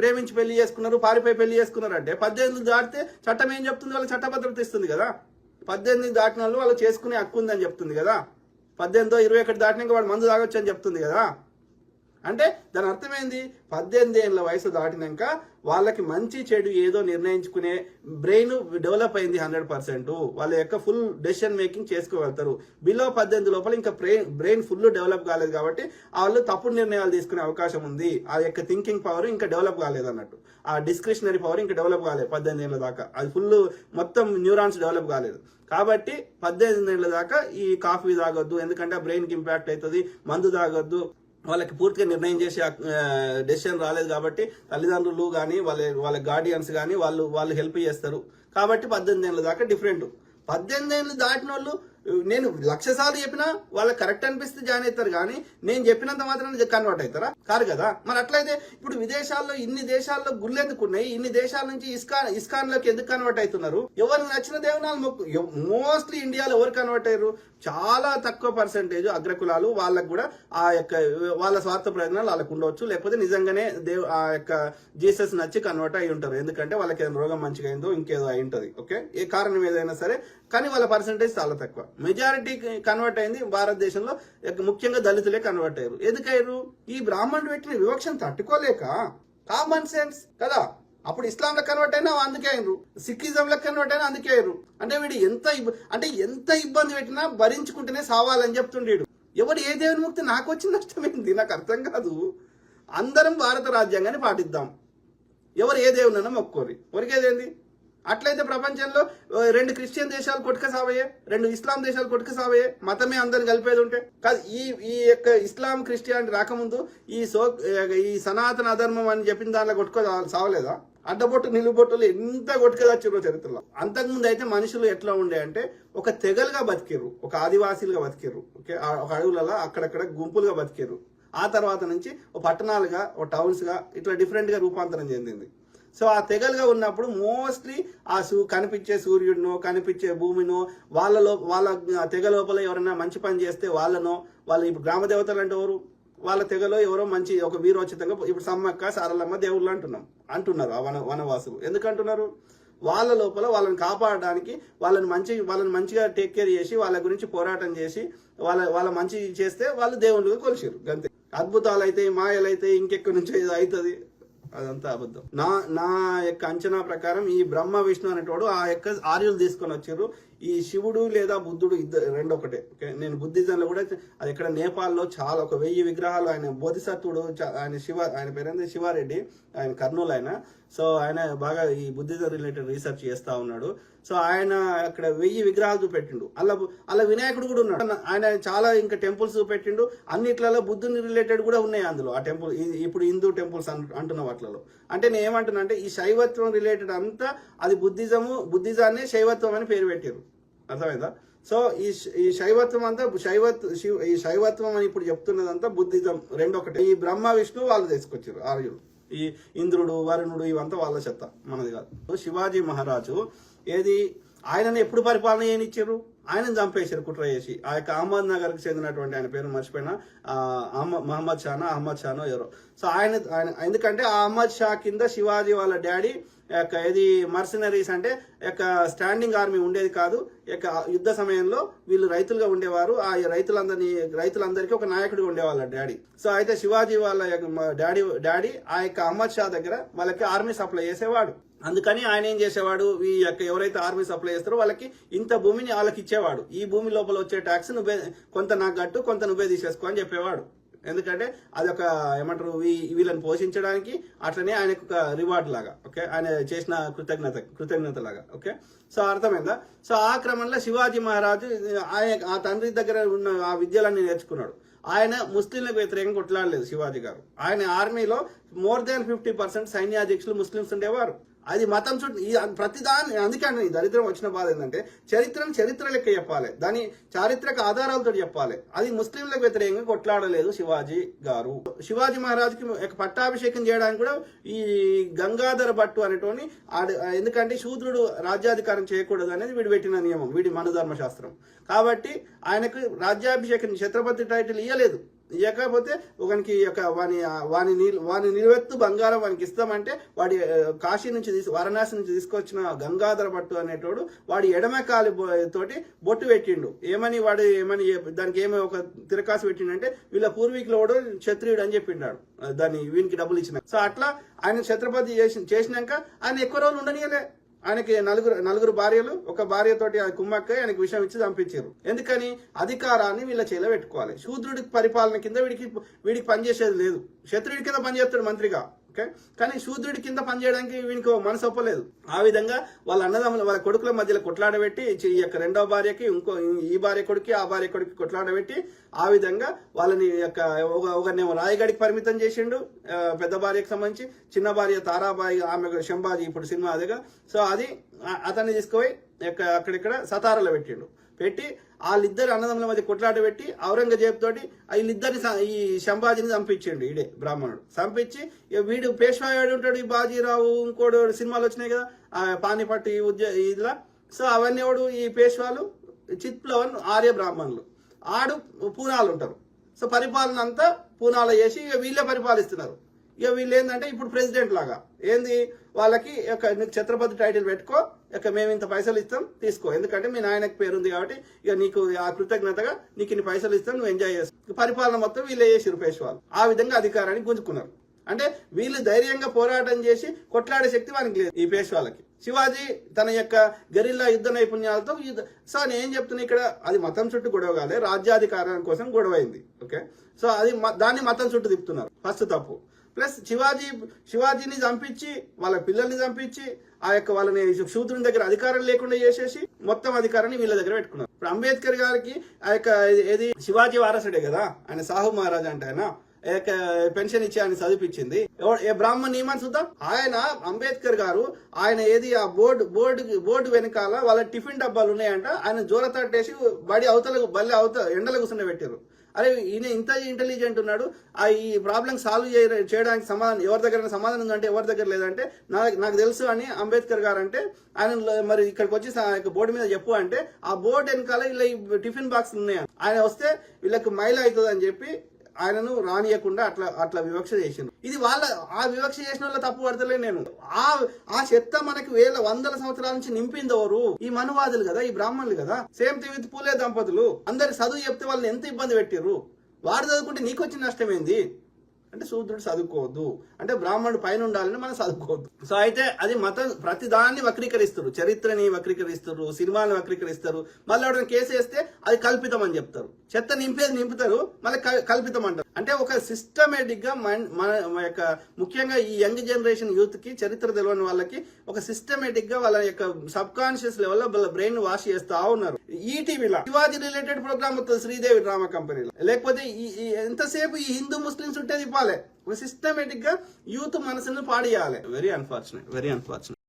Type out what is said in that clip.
ప్రేమించి పెళ్ళి చేసుకున్నారు పారిపోయి పెళ్ళి చేసుకున్నారు అంటే పద్దెనిమిది దాటితే చట్టం ఏం చెప్తుంది? వాళ్ళకి చట్టభద్రత ఇస్తుంది కదా. పద్దెనిమిది దాటిన వాళ్ళు వాళ్ళు చేసుకునే హక్కు ఉందని చెప్తుంది కదా. పద్దెనిమిదో ఇరవై ఒకటి దాటినాక వాడు మందు తాగొచ్చు అని చెప్తుంది కదా. అంటే దాని అర్థమైంది? పద్దెనిమిది ఏళ్ళ వయసు దాటినాక వాళ్ళకి మంచి చెడు ఏదో నిర్ణయించుకునే బ్రెయిన్ డెవలప్ అయింది హండ్రెడ్ పర్సెంట్. వాళ్ళ యొక్క ఫుల్ డెసిషన్ మేకింగ్ చేసుకోగలుగుతారు. బిలో పద్దెనిమిది లోపల ఇంకా బ్రెయిన్ బ్రెయిన్ ఫుల్ డెవలప్ కాలేదు కాబట్టి వాళ్ళు తప్పుడు నిర్ణయాలు తీసుకునే అవకాశం ఉంది. ఆ యొక్క థింకింగ్ పవర్ ఇంకా డెవలప్ కాలేదు అన్నట్టు. ఆ డిస్క్రిషనరీ పవర్ ఇంకా డెవలప్ కాలేదు పద్దెనిమిది ఏళ్ళ దాకా. అది ఫుల్ మొత్తం న్యూరాన్స్ డెవలప్ కాలేదు. కాబట్టి పద్దెనిమిది ఏళ్ళ దాకా ఈ కాఫీ తాగొద్దు. ఎందుకంటే బ్రెయిన్కి ఇంపాక్ట్ అవుతుంది మందు తాగొద్దు. వాళ్ళకి పూర్తిగా నిర్ణయం చేసే డెసిషన్ రాలేదు కాబట్టి తల్లిదండ్రులు కానీ వాళ్ళ వాళ్ళ గార్డియన్స్ కానీ వాళ్ళు వాళ్ళు హెల్ప్ చేస్తారు. కాబట్టి పద్దెనిమిది ఏళ్ళ దాకా డిఫరెంట్ పద్దెనిమిది ఏళ్ళు దాటిన వాళ్ళు నేను లక్ష సార్లు చెప్పినా వాళ్ళకి కరెక్ట్ అనిపిస్తే జాయిన్ అవుతారు కానీ నేను చెప్పినంత మాత్రం కన్వర్ట్ అవుతారా? కాదు కదా. మరి అట్లయితే ఇప్పుడు విదేశాల్లో ఇన్ని దేశాల్లో గుళ్ళు ఎందుకు ఉన్నాయి? ఇన్ని దేశాల నుంచి ఇస్కాన్ ఇస్కాన్లోకి ఎందుకు కన్వర్ట్ అవుతున్నారు? ఎవరికి నచ్చిన దేవునాలు మొక్కు మోస్ట్లీ ఇండియాలో ఎవరు కన్వర్ట్ అయ్యారు? చాలా తక్కువ పర్సెంటేజ్ అగ్రకులాలు వాళ్ళకు కూడా ఆ యొక్క వాళ్ళ స్వార్థ ప్రయోజనాలు వాళ్ళకు ఉండవచ్చు. లేకపోతే నిజంగానే దేవ్ ఆ యొక్క జీసస్ నచ్చి కన్వర్ట్ అయి ఉంటారు. ఎందుకంటే వాళ్ళకి ఏదైనా రోగం మంచిగా అయిందో ఇంకేదో అయి ఉంటుంది. ఓకే? ఏ కారణం ఏదైనా సరే కానీ వాళ్ళ పర్సంటేజ్ చాలా తక్కువ. మెజారిటీ కన్వర్ట్ అయింది భారతదేశంలో ముఖ్యంగా దళితులే కన్వర్ట్ అయ్యారు. ఎందుకయ్యారు? ఈ బ్రాహ్మణుడు పెట్టిన వివక్షను తట్టుకోలేక కామన్ సెన్స్ కదా? అప్పుడు ఇస్లాంలో కన్వర్ట్ అయినా అందుకే అయినరు సిక్కిజంలో కన్వర్ట్ అయినా అందుకే అయ్యారు. అంటే వీడు ఎంత ఇబ్బ- అంటే ఎంత ఇబ్బంది పెట్టినా భరించుకుంటేనే సావాలని చెప్తుండేడు. ఎవడు ఏ దేవుని ముక్తి నాకు వచ్చిన నష్టమైంది నాకు అర్థం కాదు. అందరం భారత రాజ్యాంగాన్ని పాటిద్దాం. ఎవరు ఏ దేవునన్నా మొక్కోరి ఒరికేదేంది అట్లయితే ప్రపంచంలో రెండు క్రిస్టియన్ దేశాలు కొట్టుక సావయ్యే రెండు ఇస్లాం దేశాలు కొట్టుక సావయ్యే మతమే అందరిని కలిపేది ఉంటే. కాదు ఈ ఈ యొక్క ఇస్లాం క్రిస్టియానిటీ రాకముందు ఈ సో ఈ సనాతన అధర్మం అని చెప్పిన దాంట్లో కొట్టుకో సావలేదా? అడ్డబొట్టు నిలుబొట్టులు ఎంత కొట్టుకదచ్చిరో చరిత్రలో. అంతకుముందు అయితే మనుషులు ఎట్లా ఉండే అంటే ఒక తెగలుగా బతికిర్రు ఒక ఆదివాసీలుగా బతికిర్రు ఓకే? ఆ- ఒక అడవులలో అక్కడక్కడ గుంపులుగా బతికిర్రు. ఆ తర్వాత నుంచి ఓ పట్టణాలుగా ఒక టౌన్స్గా ఇట్లా డిఫరెంట్గా రూపాంతరం చెందింది. సో ఆ తెగలుగా ఉన్నప్పుడు మోస్ట్లీ ఆ సూ కనిపించే సూర్యుడినో కనిపించే భూమినో వాళ్ళలో వాళ్ళ తెగ లోపల ఎవరైనా మంచి పని చేస్తే వాళ్ళనో వాళ్ళ ఇప్పుడు గ్రామ దేవతలు అంటే ఎవరు? వాళ్ళ తెగలో ఎవరో మంచి ఒక వీరోచితంగా ఇప్పుడు సమ్మక్క సారలమ్మ దేవుళ్ళు అంటున్నాం. అంటున్నారు ఆ వన వనవాసులు. ఎందుకంటున్నారు? వాళ్ళ లోపల వాళ్ళని కాపాడడానికి వాళ్ళని మంచి వాళ్ళని మంచిగా టేక్ కేర్ చేసి వాళ్ళ గురించి పోరాటం చేసి వాళ్ళ వాళ్ళ మంచి చేస్తే వాళ్ళు దేవుళ్ళుగా కొలిచారు అంతే అద్భుతాలు అయితే మాయలు అయితే ఇంకెక్కడి నుంచో ఇది అవుతుంది. అదంతా అబద్ధం. నా నా యొక్క అంచనా ప్రకారం ఈ బ్రహ్మ విష్ణు అనేటోడు ఆ యొక్క ఆర్యులు తీసుకొని వచ్చారు ఈ శివుడు లేదా బుద్ధుడు ఇద్దరు రెండు ఒకటే ఓకే? నేను బుద్ధిజంలో కూడా అది ఇక్కడ నేపాల్లో చాలా ఒక వెయ్యి విగ్రహాలు ఆయన బోధిసత్వుడు ఆయన శివ ఆయన పేరేంది? శివారెడ్డి ఆయన కర్నూలు ఆయన. సో ఆయన బాగా ఈ బుద్ధిజం రిలేటెడ్ రీసెర్చ్ చేస్తూ ఉన్నాడు. సో ఆయన అక్కడ వెయ్యి విగ్రహాలు చూపెట్టిండు. అలా అలా వినాయకుడు కూడా ఉన్నాడు. ఆయన చాలా ఇంకా టెంపుల్స్ చూపెట్టిండు అన్నిట్లలో బుద్ధుని రిలేటెడ్ కూడా ఉన్నాయి అందులో ఆ టెంపుల్ ఇప్పుడు హిందూ టెంపుల్స్ అంటున్న వాటిలో అంటే నేను ఏమంటున్నా అంటే ఈ శైవత్వం రిలేటెడ్ అంతా అది బుద్ధిజము బుద్ధిజాన్ని శైవత్వం అని పేరు పెట్టారు అర్థమైందా? సో ఈ ఈ శైవత్వం అంతా శైవత్ శివ- ఈ శైవత్వం అని ఇప్పుడు చెప్తున్నదంతా బుద్ధిజం రెండొకటి. ఈ బ్రహ్మ విష్ణు వాళ్ళు తీసుకొచ్చారు ఆర్యులు. ఈ ఇంద్రుడు వరుణుడు ఇవంతా వాళ్ళ చెత్త మనది కాదు. శివాజీ మహారాజు ఏది ఆయనను ఎప్పుడు పరిపాలన చేయనిచ్చారు? ఆయనను చంపేశారు కుట్ర చేసి. ఆ యొక్క అహ్మద్ నగర్కి చెందినటువంటి ఆయన పేరు మర్చిపోయిన మహమ్మద్ షానా అహ్మద్ షానో ఎవరో. సో ఆయన ఆయన ఎందుకంటే ఆ అహ్మద్ షా కింద శివాజీ వాళ్ళ డాడీ యొక్క ఇది మర్సినరీస్ అంటే యొక్క స్టాండింగ్ ఆర్మీ ఉండేది కాదు. యొక్క యుద్ధ సమయంలో వీళ్ళు రైతులుగా ఉండేవారు. ఆ రైతులందరినీ రైతులందరికీ ఒక నాయకుడిగా ఉండేవాళ్ళ డాడీ. సో అయితే శివాజీ వాళ్ళ యొక్క డాడీ డాడీ ఆ యొక్క అహ్మద్ షా దగ్గర వాళ్ళకి ఆర్మీ సప్లై చేసేవాడు. అందుకని ఆయన ఏం చేసేవాడు? ఈ యొక్క ఎవరైతే ఆర్మీ సప్లై చేస్తారో వాళ్ళకి ఇంత భూమిని వాళ్ళకి ఇచ్చేవాడు. ఈ భూమి లోపల వచ్చే ట్యాక్స్ నువ్వే కొంత నాకు గట్టు కొంత నువ్వే తీసేసుకో అని చెప్పేవాడు. ఎందుకంటే అది ఒక ఏమంటారు వీ- వీళ్ళని పోషించడానికి అట్లనే ఆయనకు ఒక రివార్డ్ లాగా ఓకే? ఆయన చేసిన కృతజ్ఞత కృతజ్ఞత లాగా ఓకే? సో అర్థమైందా? సో ఆ క్రమంలో శివాజీ మహారాజు ఆయన ఆ తండ్రి దగ్గర ఉన్న ఆ విద్యలన్నీ నేర్చుకున్నాడు. ఆయన ముస్లింలకు వ్యతిరేకంగా కొట్లాడలేదు శివాజీ గారు. ఆయన ఆర్మీలో మోర్ దాన్ ఫిఫ్టీ పర్సెంట్ సైన్యాధ్యక్షులు ముస్లింస్ ఉండేవారు. అది మతం చుట్టూ ఈ ప్రతి దాని అందుకే అండి దరిద్రం వచ్చిన బాధ ఏంటంటే చరిత్రను చరిత్ర లెక్క చెప్పాలి. దాని చారిత్రక ఆధారాలతో చెప్పాలి. అది ముస్లింలకు వ్యతిరేకంగా కొట్లాడలేదు శివాజీ గారు. శివాజీ మహారాజుకి పట్టాభిషేకం చేయడానికి కూడా ఈ గంగాధర భట్టు అనేటోని ఆడ- ఎందుకంటే శూద్రుడు రాజ్యాధికారం చేయకూడదు అనేది వీడు పెట్టిన నియమం. వీడి మనుధర్మ శాస్త్రం కాబట్టి ఆయనకు రాజ్యాభిషేకం ఛత్రపతి టైటిల్ ఇయ్యలేదు. ఇవ్వకపోతే ఒకనికి యొక్క వాని వాని నీళ్ళు వాని నిలువెత్తు బంగారం వానికి ఇస్తామంటే వాడి కాశీ నుంచి తీసి వారణాసి నుంచి తీసుకొచ్చిన గంగాధర భట్టు అనేటోడు వాడి ఎడమ కాలి తోటి బొట్టు పెట్టిండు. ఏమని వాడు ఏమని దానికి ఏమో ఒక తిరకాసు పెట్టిండంటే వీళ్ళ పూర్వీకులు వాడు క్షత్రియుడు అని చెప్పిండాడు. దాన్ని వీనికి డబ్బులు ఇచ్చిన సో అట్లా ఆయన ఛత్రపతి చేసి చేసినాక ఆయన ఎక్కువ రోజులు ఉండనియలే. ఆయనకి నలుగురు నలుగురు భార్యలు ఒక భార్యతోటి ఆ కుమ్మక్క ఆయనకి విషయం ఇచ్చి చంపించారు. ఎందుకని? అధికారాన్ని వీళ్ళ చేలో పెట్టుకోవాలి. శూద్రుడి పరిపాలన కింద వీడికి వీడికి పనిచేసేది లేదు. శత్రుడి కింద పనిచేస్తాడు మంత్రిగా. ఓకే కానీ శూద్రుడి కింద పనిచేయడానికి వీనికి మనసు ఒప్పలేదు. ఆ విధంగా వాళ్ళ అన్నదమ్ముల వాళ్ళ కొడుకుల మధ్యలో కొట్లాడబెట్టి ఈ యొక్క రెండవ భార్యకి ఇంకో ఈ భార్య కొడుకు ఆ భార్య కొడుకు కొట్లాడబెట్టి ఆ విధంగా వాళ్ళని యొక్క ఒక- రాయగడికి పరిమితం చేసిండు పెద్ద భార్యకి సంబంధించి చిన్న భార్య తారాబాయి ఆమె శంబాజీ ఇప్పుడు సినిమా అదిగా. సో అది అతన్ని తీసుకుపోయి యొక్క అక్కడిక్కడ సతారాలో పెట్టిండు. పెట్టి వాళ్ళిద్దరు అన్నదమ్ముల మధ్య కొట్లాట పెట్టి ఔరంగజేబ్ తోటి వీళ్ళిద్దరిని ఈ శంభాజీని చంపించిండు ఈడే బ్రాహ్మణుడు. చంపించి ఇక వీడు పేష్వా ఉంటాడు ఈ బాజీరావు ఇంకోడు సినిమాలు వచ్చినాయి కదా పానిపట్టు ఈ ఉద్య ఇదిలా. సో అవన్నీ వాడు ఈ పేష్వాలు చిత్ప్లవన్ ఆర్య బ్రాహ్మణులు. ఆడు పూనాలు ఉంటారు. సో పరిపాలన అంతా పూనాలు చేసి ఇక వీళ్ళే పరిపాలిస్తున్నారు. ఇక వీళ్ళు ఏంటంటే ఇప్పుడు ప్రెసిడెంట్ లాగా. ఏంది? వాళ్ళకి ఒక నీకు ఛత్రపతి టైటిల్ పెట్టుకో ఇక మేము ఇంత పైసలు ఇస్తాం తీసుకో. ఎందుకంటే మీ నాయనకి పేరు ఉంది కాబట్టి ఇక నీకు ఆ కృతజ్ఞతగా నీకు ఇన్ని పైసలు ఇస్తాం నువ్వు ఎంజాయ్ చేస్తావు. పరిపాలన మొత్తం వీళ్ళే చేసి పేష్వాలు. ఆ విధంగా అధికారాన్ని గుంజుకున్నారు. అంటే వీళ్ళు ధైర్యంగా పోరాటం చేసి కొట్లాడే శక్తి వానికి లేదు ఈ పేష్వాళ్ళకి శివాజీ తన యొక్క గరిల్లా యుద్ధ నైపుణ్యాలతో సో నేను ఏం చెప్తున్నా ఇక్కడ? అది మతం చుట్టూ గొడవ కాలే రాజ్యాధికారం కోసం గొడవ అయింది. ఓకే? సో అది దాన్ని మతం చుట్టూ తిప్పుతున్నారు. ఫస్ట్ తప్పు. ప్లస్ శివాజీ శివాజీని చంపించి వాళ్ళ పిల్లల్ని చంపించి ఆ యొక్క వాళ్ళని శూద్రుని దగ్గర అధికారం లేకుండా చేసేసి మొత్తం అధికారాన్ని వీళ్ళ దగ్గర పెట్టుకున్నారు. ఇప్పుడు అంబేద్కర్ గారికి ఆ యొక్క ఏది శివాజీ వారసుడే కదా ఆయన సాహు మహారాజా అంటే ఆయన. పెన్షన్ ఇచ్చి ఆయన చదివిపించింది ఏ బ్రాహ్మణ్ నియమని చూద్దాం? ఆయన అంబేద్కర్ గారు ఆయన ఏది ఆ బోర్డు బోర్డు బోర్డు వెనకాల వాళ్ళ టిఫిన్ డబ్బాలు ఉన్నాయంట. ఆయన జోర తట్టేసి బడి అవతల బల్లి అవతల ఎండల కూర్చుని పెట్టారు అరే ఈయన ఇంత ఇంటెలిజెంట్ ఉన్నాడు. ఆ ఈ ప్రాబ్లం సాల్వ్ చేయడానికి సమాధానం ఎవరి దగ్గర సమాధానం ఉందంటే ఎవరి దగ్గర లేదంటే నాకు నాకు తెలుసు అని అంబేద్కర్ గారు అంటే ఆయన మరి ఇక్కడికి వచ్చి యొక్క బోర్డు మీద చెప్పు అంటే ఆ బోర్డు వెనకాల ఇలా టిఫిన్ బాక్స్ ఉన్నాయి? ఆయన వస్తే వీళ్ళకి మైల్ అవుతుంది అని చెప్పి ఆయనను రానియకుండా అట్లా అట్లా వివక్ష చేసిండు ఇది వాళ్ళ ఆ వివక్ష చేసిన వాళ్ళ తప్పు పడతలే నేను. ఆ ఆ చెత్త మనకి వేల వందల సంవత్సరాల నుంచి నింపింది ఎవరు ఈ మనువాదులు కదా ఈ బ్రాహ్మణులు కదా. సేమ్ థింగ్ విత్ పూలే దంపతులు. అందరి చదువు చెప్తే వాళ్ళని ఎంత ఇబ్బంది పెట్టారు వాడు చదువుకుంటే నీకు వచ్చిన నష్టం ఏంది? అంటే శూద్రుడు చదువుకోవద్దు అంటే బ్రాహ్మణుడు పైన ఉండాలని మనం చదువుకోవద్దు సో అయితే అది మతం ప్రతి దాన్ని వక్రీకరిస్తారు. చరిత్రని వక్రీకరిస్తారు సినిమాని వక్రీకరిస్తారు. మళ్ళీ ఎవరైనా కేసు వేస్తే అది కల్పితం అని చెప్తారు. చెత్త నింపేది నింపుతారు మళ్ళీ కల్పితం అంటారు. అంటే ఒక సిస్టమేటిక్గా మన మన- యొక్క ముఖ్యంగా ఈ యంగ్ జనరేషన్ యూత్కి చరిత్ర తెలియని వాళ్ళకి ఒక సిస్టమేటిక్గా వాళ్ళ యొక్క సబ్ కాన్షియస్ లెవెల్లో వాళ్ళ బ్రెయిన్ వాష్ చేస్తా ఉన్నారు. ఈటీవీలో శివాజీ రిలేటెడ్ ప్రోగ్రామ్ వస్తుంది శ్రీదేవి డ్రామా కంపెనీలో లేకపోతే ఈ- ఎంతసేపు ఈ హిందూ ముస్లిమ్స్ ఉంటే తిప్పాలి? ఒక యూత్ మనసును పాడేయాలి. Very unfortunate very unfortunate